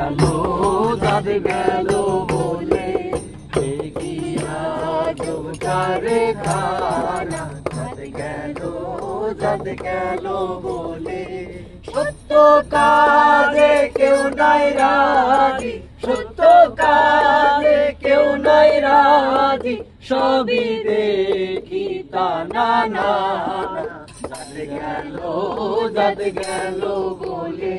গেল চাঁদ গেল বলে। জমকারে খানা চাঁদ গেল চাঁদ গেল বলে। সত্য কাজে কেউ নাই রাজি, সত্য কেউ নাই রাজি। সবই দেখি তা না না যাদ গেল যাদ গেল বলে।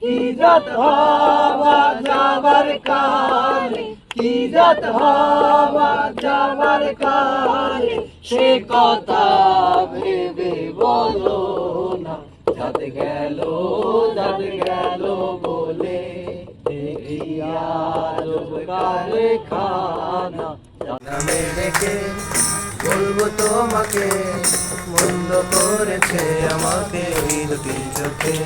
কি জাত হওয়া যাবার কালে কি জাত হওয়া যাবার কালে, সে কথা ভেবে বলো না, যাদ গেল যাদ গেল বলে। দেখিয়া কালে খানা ডেকে বলব তোমাকে মন্দ করেছে আমাকে ওই দুটি চোখে।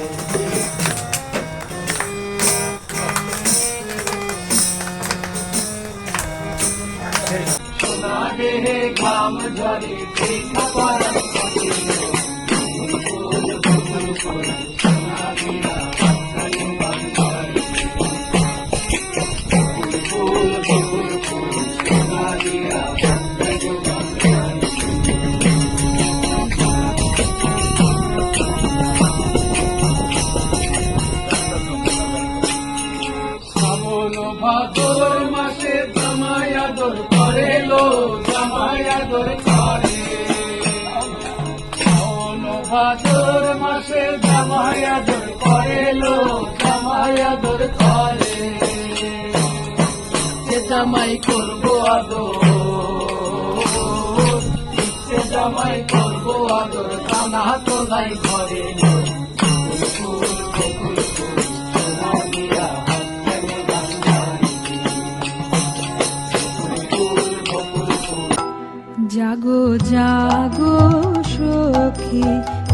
ঘাম ঝরে ভাদর মাসে জামাই আদর করে লো জামাই আদর করে ভাদর মাসে জামাই আদর করে লো জামাই আদর করে। সে জামাই করব আদর সে জামাই করব আদর, কানা তো নাই ঘরে। জাগো সখী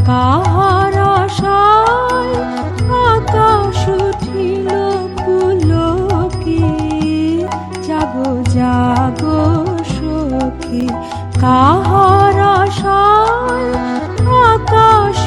কাহার আশায় আকাশ উঠিল পুলকি। জাগো জাগো সখী কাহার আশায় আকাশ